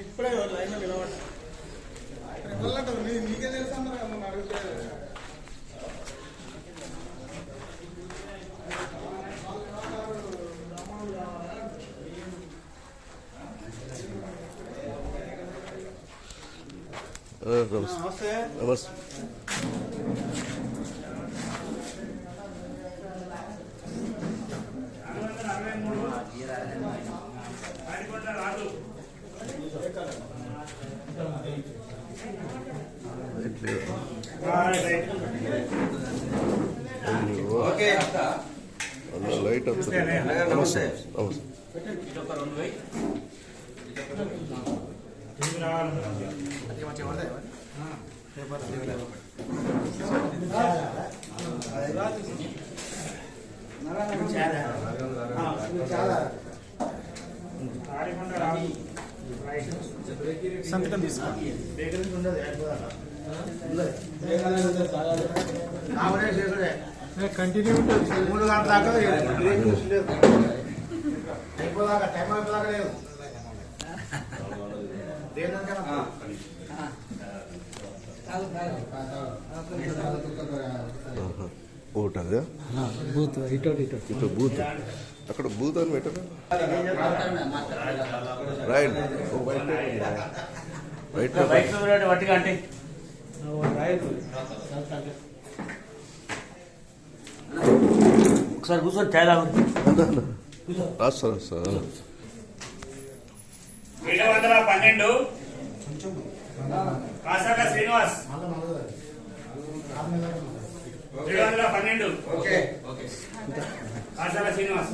ఇప్పుడే లైన్ నిలబడ్డా నీకే తెలుసా మరి నమస్తే. నమస్తే. లైట్ వస్తుంది సంతకం తీసుకో. కంటిన్యూ ఉంటుంది మూడు గంటల దాకా అయిపోదాకా టైం అయిపోదాకా లేదు అదే? బూత్ ఇటు ఇటు ఇటు బూత్. అక్కడ బూత్ అని పెట్టరు? ఓ వైట్ అంటే? ఒకసారి కూర్చొని తాగు రాస్తా రాస్తా ఏడు వందల పన్నెండు. కాసాక శ్రీనివాస్. ఏడు వందల పన్నెండు. ఓకే. కాసాక శ్రీనివాస్.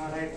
ఆ, రైట్.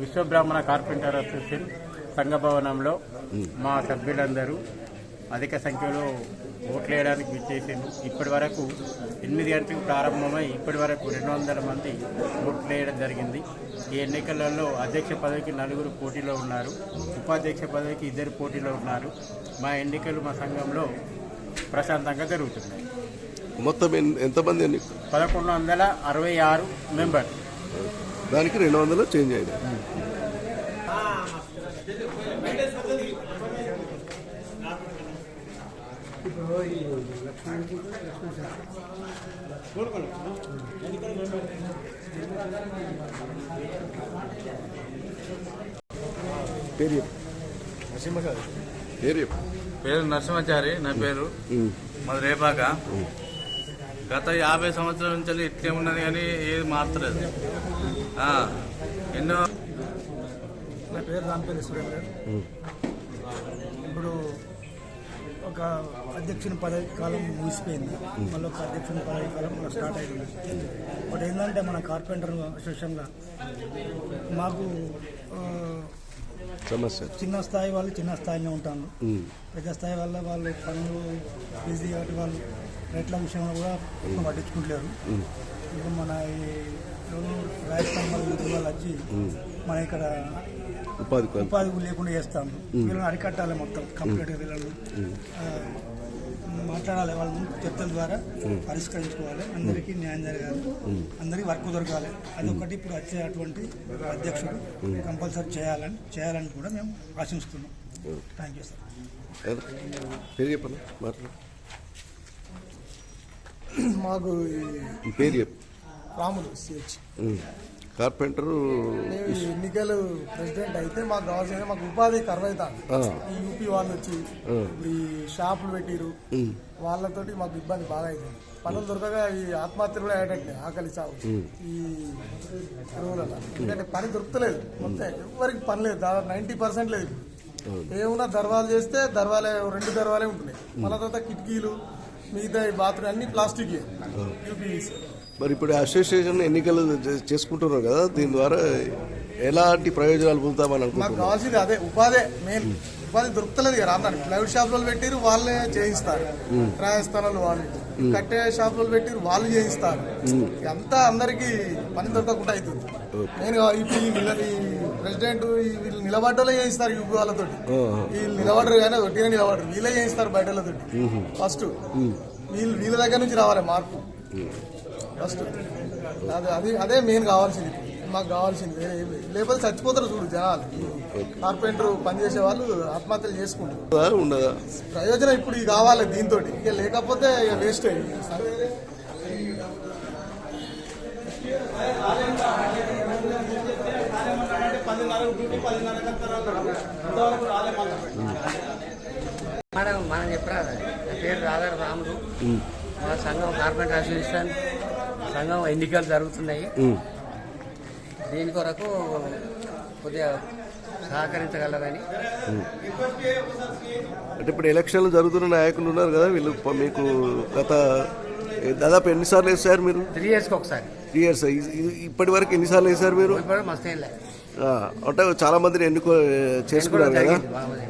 విశ్వబ్రాహ్మణ. కార్పెంటర్ అసోసియేషన్ సంఘ భవనంలో మా సభ్యులందరూ అధిక సంఖ్యలో ఓట్లు వేయడానికి విచ్చేసింది ఇప్పటి వరకు ఎనిమిది గంటలకు ప్రారంభమై ఇప్పటి వరకు రెండు వందల మంది ఓట్లు వేయడం జరిగింది. ఈ ఎన్నికలలో అధ్యక్ష పదవికి నలుగురు పోటీలో ఉన్నారు. ఉపాధ్యక్ష పదవికి ఇద్దరు పోటీలో ఉన్నారు. మా ఎన్నికలు మా సంఘంలో ప్రశాంతంగా జరుగుతున్నాయి. మొత్తం ఎంతమంది పదకొండు వందల అరవై ఆరు మెంబర్ దానికి రెండు వందలు చేంజ్ అయ్యాయి పేరు. పేరు నరసింహాచారి నా పేరు. మాది రేపాక గత యాభై సంవత్సరాల నుంచి ఇట్లే ఉన్నది కానీ ఏది మార్చలేదు ఎన్నో. నా పేరు రాంపల్లి సురేందర్. ఇప్పుడు ఒక అధ్యక్షుని పదవి కాలం ముగిసిపోయింది. మళ్ళీ ఒక అధ్యక్షుని పదవి కాలం మనకు స్టార్ట్ అయింది. ఒకటి ఏంటంటే మన కార్పెంటర్ అసోసియేషన్లో మాకు సమస్య. చిన్న స్థాయి వాళ్ళు చిన్న స్థాయిలో ఉంటాను. పెద్ద స్థాయి వల్ల వాళ్ళు పనులు బిజీ కాబట్టి వాళ్ళు రేట్ల విషయంలో కూడా పట్టించుకుంటలేరు. ఇప్పుడు మన వాళ్ళు వచ్చి మన ఇక్కడ ఉపాధి ఉపాధి లేకుండా చేస్తాము. వీళ్ళని అరికట్టాలి మొత్తం కంప్లీట్గా వీళ్ళని. మాట్లాడాలి వాళ్ళని చర్చల ద్వారా పరిష్కరించుకోవాలి. అందరికీ న్యాయం జరగాలి. అందరికీ వర్క్ దొరకాలి. అదొకటి ఇప్పుడు వచ్చేటువంటి అధ్యక్షుడు కంపల్సరీ చేయాలని చేయాలని కూడా మేము ఆశిస్తున్నాం. థ్యాంక్ యూ సార్ చెప్పండి మాట్లాడు. మాకు పేరు చెప్పు. రాములు సిహెచ్. కార్పెంటరు ఎన్నికలు ప్రెసిడెంట్ అయితే మాకు కావాల్సిన మాకు ఉపాధి కరువైతాను ఆ. ఈ యూపీ వాళ్ళు వచ్చి ఈ షాపులు పెట్టిరు. వాళ్ళతోటి మాకు ఇబ్బంది బాగా అవుతుంది పనులు దొరకగా ఈ ఆత్మహత్యలు కూడా అయ్యేటట్టే ఆకలి చావు. ఈ ఎందుకంటే పని దొరుకుతలేదు. మొత్తం ఎవరికి పని లేదు. దాదాపు నైంటీ పర్సెంట్ లేదు ఏమున్నా దర్వాలు చేస్తే దర్వాలే రెండు దర్వాలే ఉంటున్నాయి. మళ్ళా తర్వాత కిటికీలు మిగతా బాత్రూమ్ అన్ని ప్లాస్టిక్. యూపీవీసీ మరి ఇప్పుడు అసోసియేషన్ ఎన్నికలు చేసుకుంటున్నారు కదా దీని ద్వారా ఎలాంటి ప్రయోజనాలు పొందుతామని మాకు అనుకుంటున్నారు? కావాల్సింది అదే ఉపాధి మెయిన్ ఉపాధి దొరుకుతలేదు కదా అన్నాడు ప్రైవేట్ షాపులు పెట్టిరు వాళ్ళే చేయిస్తారు. రాజస్థానాలు వాళ్ళు. కట్టే షాపులు పెట్టిరు వాళ్ళు చేయిస్తారు. అంతా అందరికి పని దొరకకుండా అవుతుంది నేను ఇప్పుడు ఈ ప్రెసిడెంట్ వీళ్ళు నిలబడ్డలో చేయిస్తారు యూపీ వాళ్ళతోటి. వీళ్ళు నిలబడరు కానీ ఒట్టిగా నిలబడరు వీళ్ళే చేయిస్తారు బయట వాళ్ళతోటి ఫస్ట్. వీళ్ళు వీళ్ళ దగ్గర నుంచి రావాలి మార్పు. ఫస్ట్. అదే అది అదే మెయిన్ కావాల్సింది. మాకు కావాల్సింది. వేరే. లేకపోతే చచ్చిపోతారు చూడు జనాలు. కార్పెంటర్ పనిచేసే వాళ్ళు ఆత్మహత్యలు చేసుకుంటారు? ఉండదా? ప్రయోజనం ఇప్పుడు ఇది కావాలి దీంతో ఇక లేకపోతే ఇక వేస్ట్ అయ్యి మేడం మనం చెప్పరా నా పేరు రాధార రాములు మా సంఘం కార్పెంటర్ అసోసియేషన్ సంఘం ఎన్నికలు జరుగుతున్నాయి. దీని కొరకు కొద్దిగా సహకరించగలరని. అంటే ఇప్పుడు ఎలక్షన్లు జరుగుతున్న నాయకులు ఉన్నారు కదా వీళ్ళు. మీకు గత దాదాపు ఎన్నిసార్లు వేసారు మీరు? త్రీ ఇయర్స్కి ఒకసారి. త్రీ ఇయర్స్ ఇప్పటి వరకు ఎన్నిసార్లు వేసారు మీరు? అంటే చాలా మందిని ఎన్నుకో చేసుకున్నారు కదా.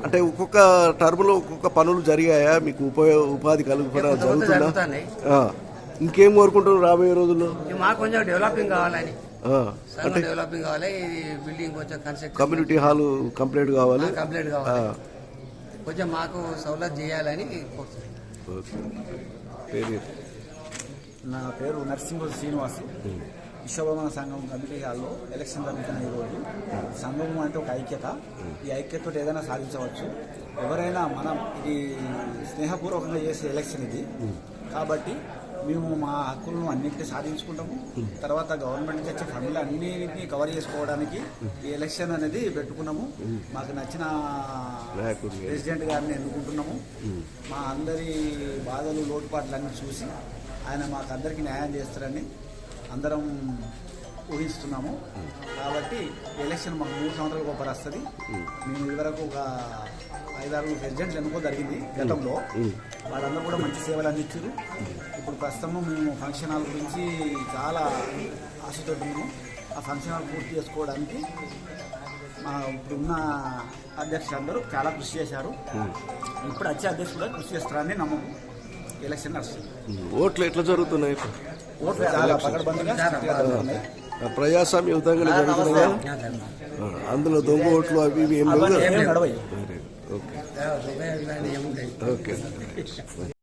అంటే ఒక్కొక్క టర్మ్లో ఒక్కొక్క పనులు జరిగాయా? మీకు ఉపయోగ ఉపాధి జరుగుతుందా? ఆ. ఇంకేం కోరుకుంటున్నారు రాబోయే రోజుల్లో? ఇది మాకు కొంచెం డెవలపింగ్ కావాలని. ఆ. సంఘం డెవలపింగ్ కావాలి. ఇది బిల్డింగ్ కొంచెం కన్స్ట్రక్ట్ కమ్యూనిటీ హాల్ కంప్లీట్ కావాలి. కంప్లీట్. కావాలి. కొంచెం మాకు సౌలభ్యం చేయాలని. నా పేరు నరసింహ శ్రీనివాస్. విశ్వభవన సంఘం కమిటీ హాల్లో ఎలక్షన్ జరుగుతున్న ఈరోజు సంఘం అంటే ఒక ఐక్యత. ఈ ఐక్యతతో ఏదైనా సాధించవచ్చు. ఎవరైనా మనం ఇది స్నేహపూర్వకంగా చేసే ఎలక్షన్ ఇది. కాబట్టి మేము మా హక్కులను అన్నింటినీ సాధించుకుంటాము. తర్వాత గవర్నమెంట్ నుంచి వచ్చే ఫండ్లు అన్నింటినీ కవర్ చేసుకోవడానికి ఈ ఎలక్షన్ అనేది పెట్టుకున్నాము. మాకు నచ్చిన. ప్రెసిడెంట్ గారిని ఎన్నుకుంటున్నాము. మా అందరి బాధలు లోటుపాట్లన్నీ చూసి ఆయన మాకు అందరికీ న్యాయం చేస్తారని అందరం ఊహిస్తున్నాము. కాబట్టి ఎలక్షన్ మాకు మూడు సంవత్సరాలకు ఒకరు వస్తుంది. మేము ఇదివరకు ఒక ఐదారు ప్రెసిడెంట్లు ఎన్నుకో జరిగింది గతంలో. వాళ్ళందరూ కూడా మంచి సేవలు అందించారు. ఇప్పుడు ప్రస్తుతం మేము ఫంక్షన్ హాల్ గురించి చాలా ఆశతో ఉన్నాము. ఆ ఫంక్షన్ హాల్ పూర్తి చేసుకోవడానికి మా ఇప్పుడున్న అధ్యక్షులు అందరూ చాలా కృషి చేశారు. ఇప్పుడు వచ్చే అధ్యక్షుడు కూడా కృషి చేస్తారని నమ్మకం ఎలక్షన్ నడుస్తుంది. ఓట్లు ఎట్లా జరుగుతున్నాయి ఇప్పుడు? ఓట్లు చాలా పకడ్బందీగా జరుగుతున్నాయి? ఆ, అందులో దొంగ ఓట్లు అవి ఇవి ఏం లేవు అవన్నీ కదా?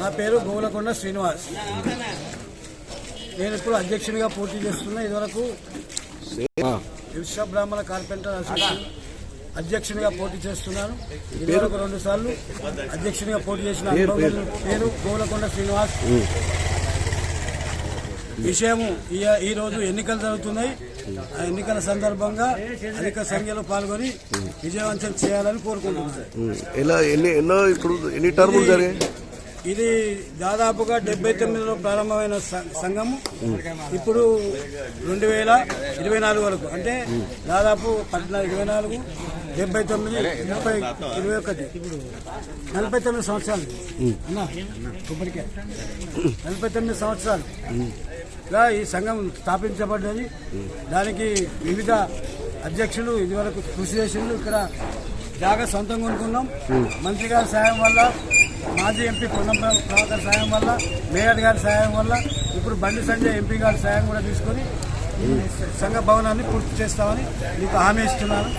నా పేరు గోలకొండ శ్రీనివాస్. నేను ఇప్పుడు అధ్యక్షునిగా పోటీ చేస్తున్నా ఇదివరకు విశ్వ బ్రాహ్మణ కార్పెంటర్ అసోసియేషన్ అధ్యక్షునిగా పోటీ చేస్తున్నాను. ఇదివరకు రెండు సార్లు అధ్యక్షునిగా పోటీ చేసిన పేరు, గోలకొండ శ్రీనివాస్. విషయము రోజు ఎన్నికలు జరుగుతున్నాయి. ఆ ఎన్నికల సందర్భంగా అధిక సంఖ్యలో పాల్గొని విజయవంతం చేయాలని కోరుకుంటున్నాను ఎలా ఎన్ని ఎన్నో ఇప్పుడు ఎన్ని టర్ములు జరిగాయి? ఇది దాదాపుగా డెబ్బై తొమ్మిదిలో ప్రారంభమైన సంఘము. ఇప్పుడు రెండు వేల ఇరవై నాలుగు వరకు అంటే దాదాపు పద్నాలుగు ఇరవై నాలుగు డెబ్బై తొమ్మిది ముప్పై ఇరవై ఒకటి. ఇప్పుడు నలభై తొమ్మిది సంవత్సరాలు. నలభై తొమ్మిది సంవత్సరాలు. గా ఈ సంఘం స్థాపించబడ్డది. దానికి వివిధ అధ్యక్షులు ఇదివరకు కృషి చేసిండ్రు. ఇక్కడ జాగా సొంతంగా కొనుక్కున్నాం. మంత్రి గారి సాయం వల్ల మాజీ ఎంపీ పొన్నం ప్ర- ప్రభాకర్ సాయం వల్ల మేయర్ గారి సాయం వల్ల ఇప్పుడు బండి సంజయ్ ఎంపీ గారి సాయం కూడా తీసుకొని ఈ సంఘ భవనాన్ని పూర్తి చేస్తామని మీకు హామీ ఇస్తున్నాను.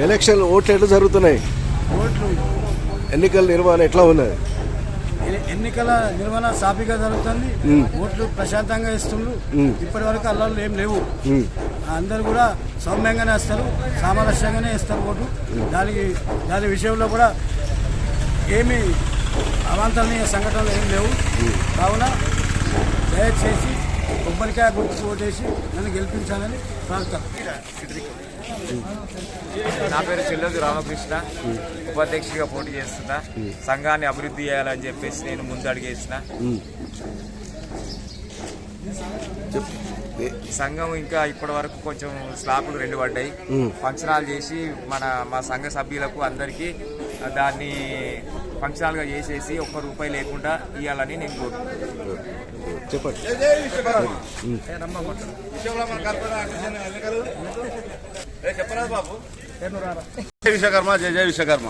ఎలక్షన్ ఓట్లు ఎట్లా జరుగుతున్నాయి? ఓట్లు ఎన్నికల నిర్వహణ ఎట్లా ఉన్నది? ఎన్నికల నిర్వహణ సాఫీగా జరుగుతుంది ఓట్లు ప్రశాంతంగా ఇస్తుండ్రు. ఇప్పటి వరకు అల్లాలు ఏం లేవు. అందరు కూడా సౌమ్యంగానే వస్తారు సామరస్యంగానే ఇస్తారు ఓటు దానికి దాని విషయంలో కూడా ఏమి అవాంతరణీయ సంఘటనలు ఏం లేవు. కావున దయచేసి కొబ్బరికాయ గుర్తుకు ఓటేసి నన్ను గెలిపించాలని ప్రార్థన నా పేరు చెల్లెది రామకృష్ణ. ఉపాధ్యక్షుడిగా పోటీ చేస్తున్నా. సంఘాన్ని అభివృద్ధి చేయాలని చెప్పేసి నేను ముందు అడిగేసిన. సంఘం ఇంకా ఇప్పటి వరకు కొంచెం స్లాపులు రెండు పడ్డాయి. ఫంక్షన్ హాల్ చేసి మన మా సంఘ సభ్యులకు అందరికీ దాన్ని ఫంక్షనాల్గా చేసేసి ఒక్క రూపాయి లేకుండా ఇవ్వాలని నేను కోరుకుంటున్నాను చెప్పండి. జై విశ్వకర్మ జై జై విశ్వకర్మ.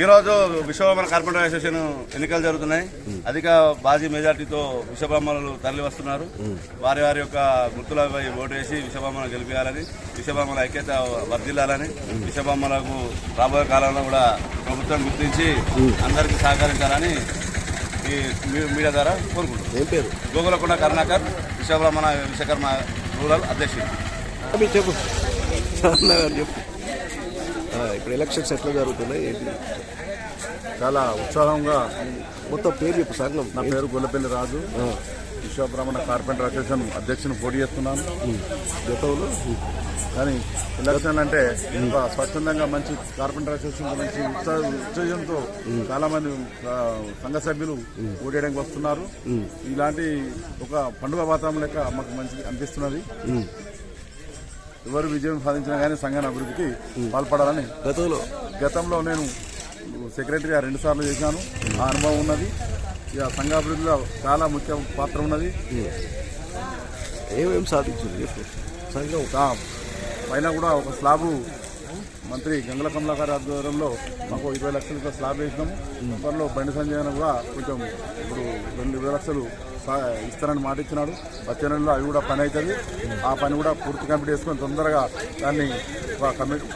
ఈరోజు విశ్వబ్రహ్మణ కార్పొరేటర్ అసోసియేషన్ ఎన్నికలు జరుగుతున్నాయి. అధిక బాజీ మెజార్టీతో విశ్వబ్రహ్మణులు తరలి వస్తున్నారు. వారి వారి యొక్క గుర్తులపై ఓటు వేసి విశ్వబ్రహ్మణ గెలిపించాలని విశ్వబ్రహ్మణ ఐక్యత వర్ధిల్లాలని విశ్వబ్రహ్మణకు రాబోయే కాలంలో కూడా ప్రభుత్వం గుర్తించి అందరికీ సహకరించాలని ఈ మీడియా ద్వారా కోరుకుంటున్నాం. ఏం పేరు? గోగులకొండ కరుణాకర్ విశ్వబ్రహ్మణ విశ్వకర్మ రూరల్ అధ్యక్షుడు. చెప్పు. చెప్పు. ఇప్పుడు ఎలక్షన్స్ ఎట్లా జరుగుతున్నాయి ఏంటి? చాలా ఉత్సాహంగా. మొత్తం పేరు చెప్పు సంఘం నా పేరు గొల్లపల్లి రాజు. విశ్వబ్రహ్మణ కార్పెంటర్ అసోసియేషన్ అధ్యక్షుని పోటీ చేస్తున్నాను గతంలో. కానీ ఎలక్షన్ అంటే స్వచ్ఛందంగా మంచి కార్పెంటర్ అసోసియేషన్ గురించి ఉత్సాహ ఉత్తేజంతో చాలా మంది సంఘ సభ్యులు ఓడేయడానికి వస్తున్నారు. ఇలాంటి ఒక పండుగ వాతావరణం లెక్క మాకు మంచి అనిపిస్తున్నది. ఎవరు విజయం సాధించినా కానీ సంఘాన్ని అభివృద్ధికి పాల్పడాలని గతంలో. గతంలో నేను సెక్రటరీగా రెండు సార్లు చేశాను. ఆ అనుభవం ఉన్నది. ఇక సంఘాభివృద్ధిలో చాలా ముఖ్య పాత్ర ఉన్నది. ఏమేమి సాధించింది సంఘం. పైన కూడా ఒక స్లాబు మంత్రి గంగల కమలాకర్ ఆధ్వర్యంలో మాకు ఇరవై లక్షలతో స్లాబ్ వేసినాము త్వరలో బండి సంజయ్ అన్న కూడా కొంచెం ఇప్పుడు రెండు ఇరవై లక్షలు ఇస్తారని మాట ఇచ్చినాడు. వచ్చే నెలలో అవి కూడా పని అవుతుంది. ఆ పని కూడా పూర్తి కంప్లీట్ చేసుకొని తొందరగా దాన్ని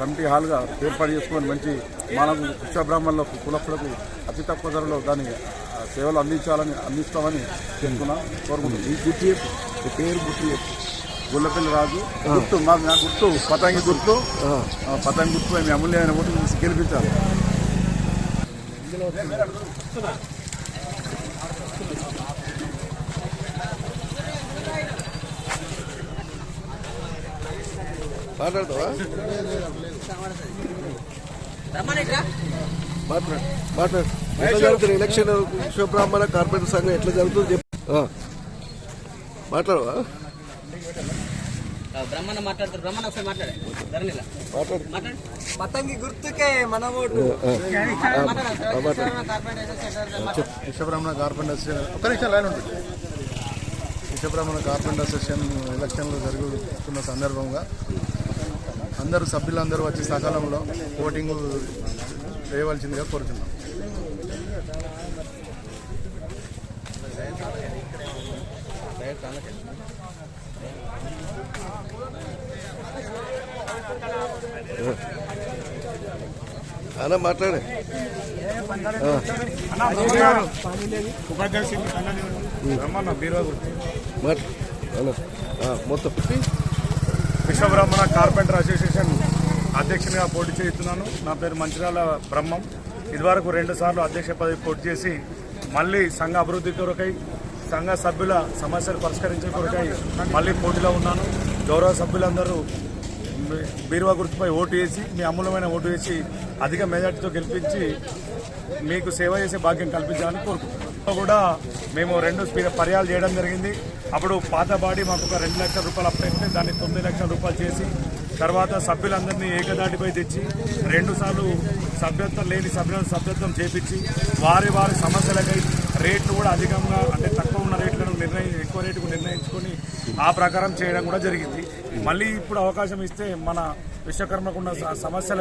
కమిటీ హాల్గా ఏర్పాటు చేసుకొని మంచి మనకు విశ్వబ్రాహ్మణులకు కులస్తులకు అతి తక్కువ ధరలో దాన్ని సేవలు అందించాలని అందిస్తామని చెప్తున్నా కోరుకుంటున్నాను ఈ గుర్తు చెప్పు. ఈ పేరు గుర్తు చెప్పు. గుల్లపల్లి రాజు గుర్తు మా నా గుర్తు. పతంగి గుర్తు. పతంగి గుర్తు మీ అమూల్యమైన ఓటు తీసి గెలిపించాలి. మాట్లాడతావా? మాట్లాడు మాట్లాడు ఎట్లా జరుగుతుంది? ఎలక్షన్ విశ్వబ్రాహ్మణ కార్పొరేటర్ సంఘం ఎట్లా జరుగుతుంది? చెప్పు. మాట్లాడవా? బ్రహ్మణ మాట్లాడతారు బ్రహ్మణ ఒకసారి మాట్లాడే. ధరణిలా. మాట్లాడు. మాట్లాడు. పతంగి గుర్తుకే మన ఓటు. విశ్వబ్రహ్మణ కార్పెంటర్ అసోసియేషన్ ఒక నిమిషం లైన్ ఉంటుంది విశ్వబ్రహ్మణ కార్పెంటర్ అసోసియేషన్ ఎలక్షన్లు జరుగుతున్న సందర్భంగా అందరూ సభ్యులందరూ వచ్చి సకాలంలో ఓటింగ్ వేయవలసిందిగా కోరుతున్నాం అన్న మాట్లాడే. మొత్తం. విశ్వబ్రహ్మణ కార్పెంటర్ అసోసియేషన్ అధ్యక్షునిగా పోటీ చేస్తున్నాను. నా పేరు మంచిరాల బ్రహ్మం. ఇదివరకు రెండు సార్లు అధ్యక్ష పదవి పోటీ చేసి మళ్ళీ సంఘ అభివృద్ధి కొరకై సంఘ సభ్యుల సమస్యలు పరిష్కరించే కొరకై మళ్ళీ పోటీలో ఉన్నాను. గౌరవ సభ్యులందరూ బీరువా గుర్తుపై ఓటు వేసి మీ అమూల్యమైన ఓటు వేసి అధిక మెజార్టీతో గెలిపించి మీకు సేవ చేసే భాగ్యం కల్పించాలని కోరుకుంటున్నాను. కూడా మేము రెండు స్పీ- పర్యాలు చేయడం జరిగింది. అప్పుడు పాత బాడీ మాకు ఒక రెండు లక్షల రూపాయలు అప్పైతే దాన్ని తొమ్మిది లక్షల రూపాయలు చేసి తర్వాత సభ్యులందరినీ ఏకదాటిపై తెచ్చి రెండుసార్లు సభ్యత్వం లేని సభ్యులను సభ్యత్వం చేపించి వారి వారి సమస్యలకై రేట్లు కూడా అధికంగా అంటే నిర్ణయి ఎక్కువ రేటుకు నిర్ణయించుకొని ఆ ప్రకారం చేయడం కూడా జరిగింది. మళ్ళీ ఇప్పుడు అవకాశం ఇస్తే మన విశ్వకర్మకు ఉన్న సమస్యల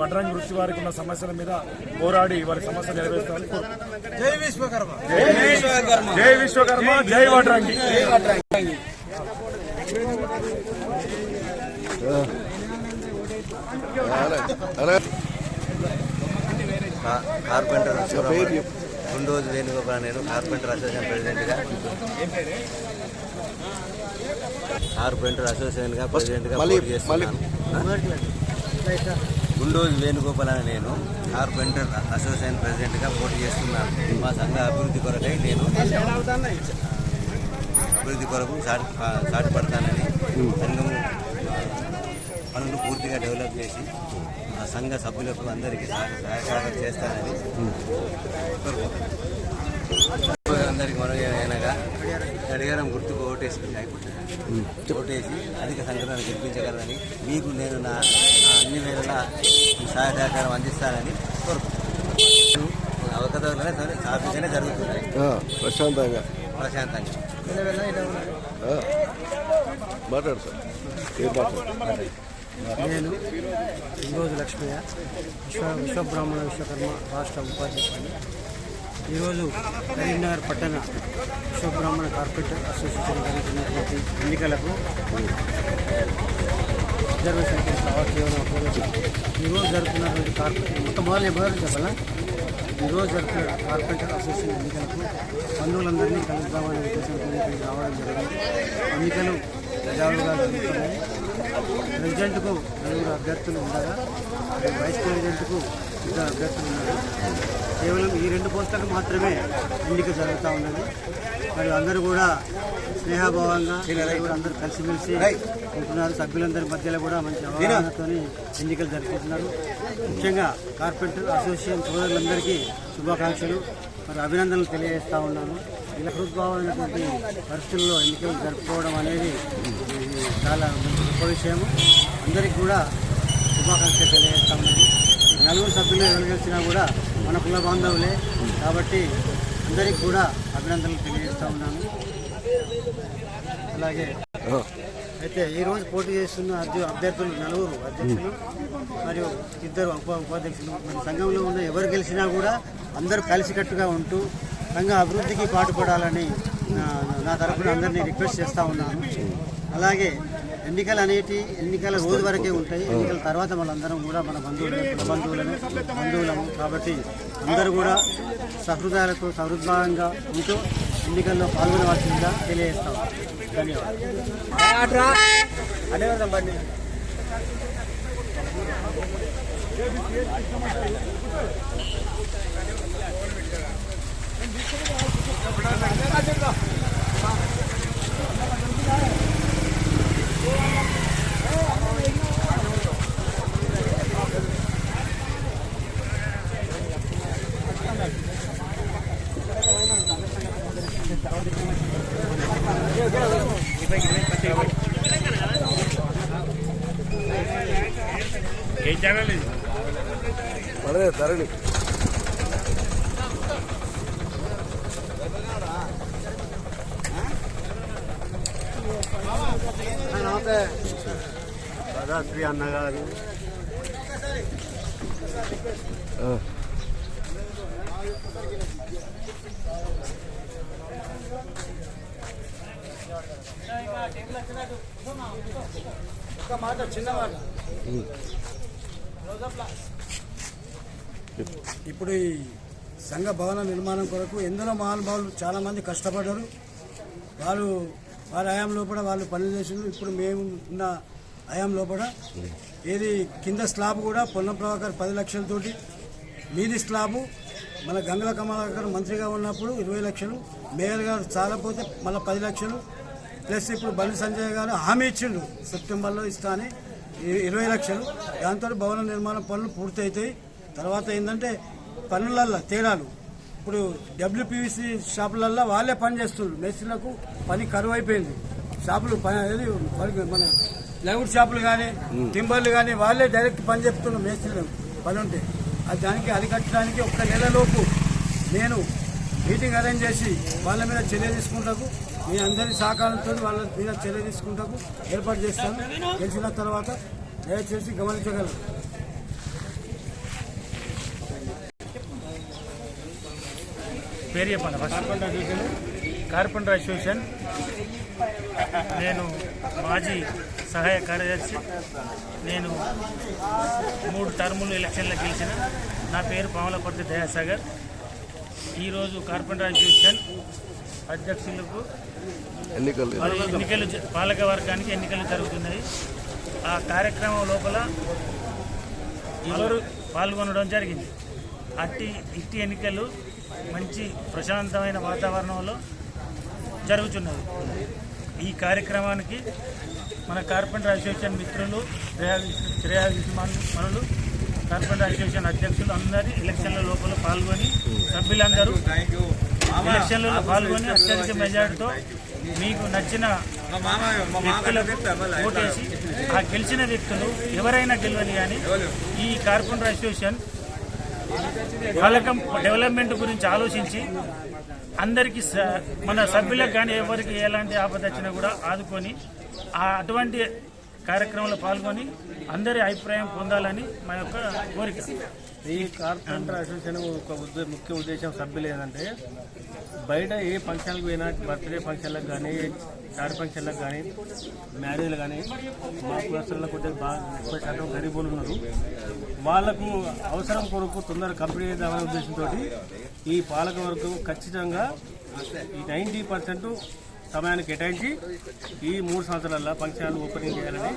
వడ్రంగి వృత్తి వారికి ఉన్న సమస్యల మీద పోరాడి వారి సమస్యలు నెరవేర్చాలని కోరుకుంటున్నాను. జై విశ్వకర్మ. జై విశ్వకర్మ. జై వడ్రంగి. కార్పెంటర్ పేరు చెప్పు. గుండోజు వేణుగోపాల్ నేను కార్పెంటర్ అసోసియేషన్ ప్రెసిడెంట్గా. కార్పెంటర్ అసోసియేషన్గా ప్రెసిడెంట్గా పోటీ చేస్తున్నాను. గుండోజు వేణుగోపాల్ అని నేను కార్పెంటర్ అసోసియేషన్ ప్రెసిడెంట్గా పోటీ చేస్తున్నాను. మా సంఘ అభివృద్ధి కొరకై నేను అభివృద్ధి కొరకు సాటి సాటిపడతానని సంఘం పనులు పూర్తిగా డెవలప్ చేసి ఆ సంఘ సభ్యులకు అందరికీ సహ- సహకారం చేస్తానని. అందరికీ మనం అయినగా గడిగారం గుర్తుకు ఓటేసి ఓటేసి అధిక సంఖ్యలో గెలిపించగలరని మీకు నేను నా అన్ని వేళలా సహాయ సహకారం అందిస్తానని కోరుకుంటున్నాను. అవకతవకలనే సరే సాఫీగానే జరుగుతున్నాయి. ప్రశాంతంగా. ప్రశాంతంగా. ఆ. మాట్లాడు సార్. ఏం మాట్లాడు? నేను ఈరోజు లక్ష్మయ్య విశ్వ విశ్వబ్రాహ్మణ విశ్వకర్మ రాష్ట్ర ఉపాధ్యక్షుడు ఈరోజు కరీంనగర్ పట్టణ విశ్వబ్రాహ్మణ కార్పొరేటర్ అసోసియేషన్ జరుగుతున్నటువంటి ఎన్నికలకు రిజర్వేషన్ కేసు ఈరోజు జరుగుతున్నటువంటి కార్పొరేట్ మొట్టమొదటి మొదలు మొదలు చెప్పాలా? ఈరోజు జరుగుతున్న కార్పొరేటర్ అసోసియేషన్ ఎన్నికలకు బంధువులందరినీ కలుద్దామనే ఉద్దేశంతో రావడం జరిగింది. ఎన్నికలు సజావుగా జరుగుతున్నాయి. ప్రెసిడెంట్కు నలుగురు అభ్యర్థులు ఉండగా వైస్ ప్రెసిడెంట్కు ఇద్దరు అభ్యర్థులు ఉన్నారు. కేవలం ఈ రెండు పోస్టులకు మాత్రమే ఎన్నిక జరుగుతూ ఉన్నది. వాళ్ళు అందరూ కూడా స్నేహభావంగా అందరూ కూడా అందరూ కలిసిమెలిసి ఉంటున్నారు. సభ్యులందరి మధ్యలో కూడా మంచి అవగాహనతో ఎన్నికలు జరుపుకుంటున్నారు. ముఖ్యంగా కార్పెంటర్ అసోసియేషన్ సోదరులందరికీ శుభాకాంక్షలు. మరి అభినందనలు తెలియజేస్తూ ఉన్నాను. ఇలా హృద్భావమైనటువంటి పరిస్థితుల్లో ఎన్నికలు జరుపుకోవడం అనేది చాలా మంచి గొప్ప విషయం అందరికీ కూడా శుభాకాంక్షలు తెలియజేస్తా ఉన్నది ఈ నలుగురు సభ్యులు ఎవరు గెలిచినా కూడా మన కుల బాంధవులే. కాబట్టి అందరికీ కూడా అభినందనలు తెలియజేస్తా ఉన్నాను. అలాగే అయితే ఈ రోజు పోటీ చేస్తున్న అభ్య- అభ్యర్థులు నలుగురు అధ్యక్షులు మరియు ఇద్దరు ఉప ఉపాధ్యక్షులు. మన సంఘంలో ఉన్న ఎవరు గెలిచినా కూడా అందరూ కలిసికట్టుగా ఉంటూ సంఘ అభివృద్ధికి పాటుపడాలని నా- నా తరఫున అందరినీ రిక్వెస్ట్ చేస్తూ ఉన్నాను. అలాగే ఎన్నికలు అనేటి ఎన్నికల రోజు వరకే ఉంటాయి. ఎన్నికల తర్వాత మనందరం కూడా మన బంధువులు బంధువులను బంధువులము కాబట్టి అందరూ కూడా సహృదయాలతో సహృద్భావంగా ఉంటూ ఎన్నికల్లో పాల్గొనవలసిందిగా తెలియజేస్తాం. ధన్యవాదాలు. ఏ ఛానల్ మనదే ధరణి నమస్తే దాదాశ్రీ అన్నగారు ఆ. ఒక మాట చిన్న మాట ఇప్పుడు ఈ సంఘ భవన నిర్మాణం కొరకు ఎందరో మహానుభావులు చాలా మంది కష్టపడ్డారు? వాళ్ళు వారి హయాం లోపల వాళ్ళు పనులు చేసిండ్రు. ఇప్పుడు మేము ఉన్న హయాం లోపల ఏది కింద స్లాబ్ కూడా పొన్నం ప్రభాకర్ పది లక్షలతోటి మీది స్లాబు మన గంగల కమలాకర్ మంత్రిగా ఉన్నప్పుడు ఇరవై లక్షలు మేయర్ గారు చాలపోతే మళ్ళీ పది లక్షలు. ప్లస్ ఇప్పుడు బండి సంజయ్ గారు హామీ ఇచ్చిండు సెప్టెంబర్లో ఇస్తా అని ఇ- ఇరవై లక్షలు. దాంతో భవన నిర్మాణ పనులు పూర్తవుతాయి తర్వాత ఏంటంటే పనులల్లో తేడాలు. ఇప్పుడు డబ్ల్యూపీవీసీ షాపులల్లో వాళ్ళే పని చేస్తున్నారు మేస్త్రీలకు పని కరువు అయిపోయింది షాపులు పని మన ప్లైవుడ్ షాపులు కానీ టింబర్లు కానీ వాళ్ళే డైరెక్ట్ పని చెప్తున్నారు మేస్త్రీలకు పని అది దానికి అరికట్టడానికి ఒక్క నెలలోపు నేను మీటింగ్ అరేంజ్ చేసి వాళ్ళ మీద చర్య తీసుకుంటాకు మీ అందరి సహకారంతో వాళ్ళ మీద చర్య తీసుకుంటాకు ఏర్పాటు చేస్తాను. గెలిచిన తర్వాత దయచేసి గమనించగలరు పేరు చెప్పండి కార్పెంటర్ అసోసియేషన్ కార్పెంటర్ అసోసియేషన్. నేను మాజీ సహాయ కార్యదర్శి నేను మూడు టర్ములు ఎలక్షన్లో గెలిచిన. నా పేరు పాములపర్తి దయాసాగర్. ఈరోజు కార్పెంటర్ అసోసియేషన్ అధ్యక్షులకు ఎన్నికలు. ఎన్నికలు పాలక వర్గానికి ఎన్నికలు జరుగుతున్నాయి. ఆ కార్యక్రమం లోపల ఎవరు పాల్గొనడం జరిగింది. అట్టి ఇట్టి ఎన్నికలు మంచి ప్రశాంతమైన వాతావరణంలో జరుగుతున్నది. ఈ కార్యక్రమానికి మన కార్పెంటర్ అసోసియేషన్ మిత్రులు శ్రేయాభిమానులు కార్పెంటర్ అసోసియేషన్ అధ్యక్షులు అందరి ఎలక్షన్ల లోపల పాల్గొని సభ్యులందరూ ఎలక్షన్లలో పాల్గొని అత్యధిక మెజార్టీతో మీకు నచ్చిన వ్యక్తులకు ఓటేసి ఆ గెలిచిన వ్యక్తులు ఎవరైనా గెలవని కానీ ఈ కార్పెంటర్ అసోసియేషన్ పాలకం డెవలప్మెంట్ గురించి ఆలోచించి అందరికీ స- మన సభ్యులకు కానీ ఎవరికి ఎలాంటి ఆపద వచ్చినా కూడా ఆదుకొని అటువంటి కార్యక్రమంలో పాల్గొని అందరి అభిప్రాయం పొందాలని మా యొక్క కోరిక. ఈ కార్పొరేటర్ అసోసియేషన్ ఒక ముఖ్య ఉద్దేశం సభ్యులు ఏంటంటే బయట ఏ ఫంక్షన్లకు పోయినా బర్త్డే ఫంక్షన్లకు కానీ డాడీ ఫంక్షన్లకు కానీ మ్యారేజ్లు కానీ మా కులస్తుల్లో కొద్దిగా బాగా ఎక్కువ శాతం గరీబులు ఉన్నారు. వాళ్ళకు అవసరం కొరకు తొందరగా కంప్లీట్ చేద్దామనే ఉద్దేశంతో ఈ పాలక వరకు ఖచ్చితంగా ఈ నైంటీ పర్సెంట్ సమయాన్ని కేటాయించి ఈ మూడు సంవత్సరాల ఫంక్షన్ ఓపెనింగ్ చేయాలని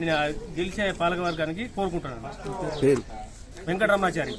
నేను గెలిచే పాలక వర్గానికి కోరుకుంటున్నాను వెంకటరమాచారి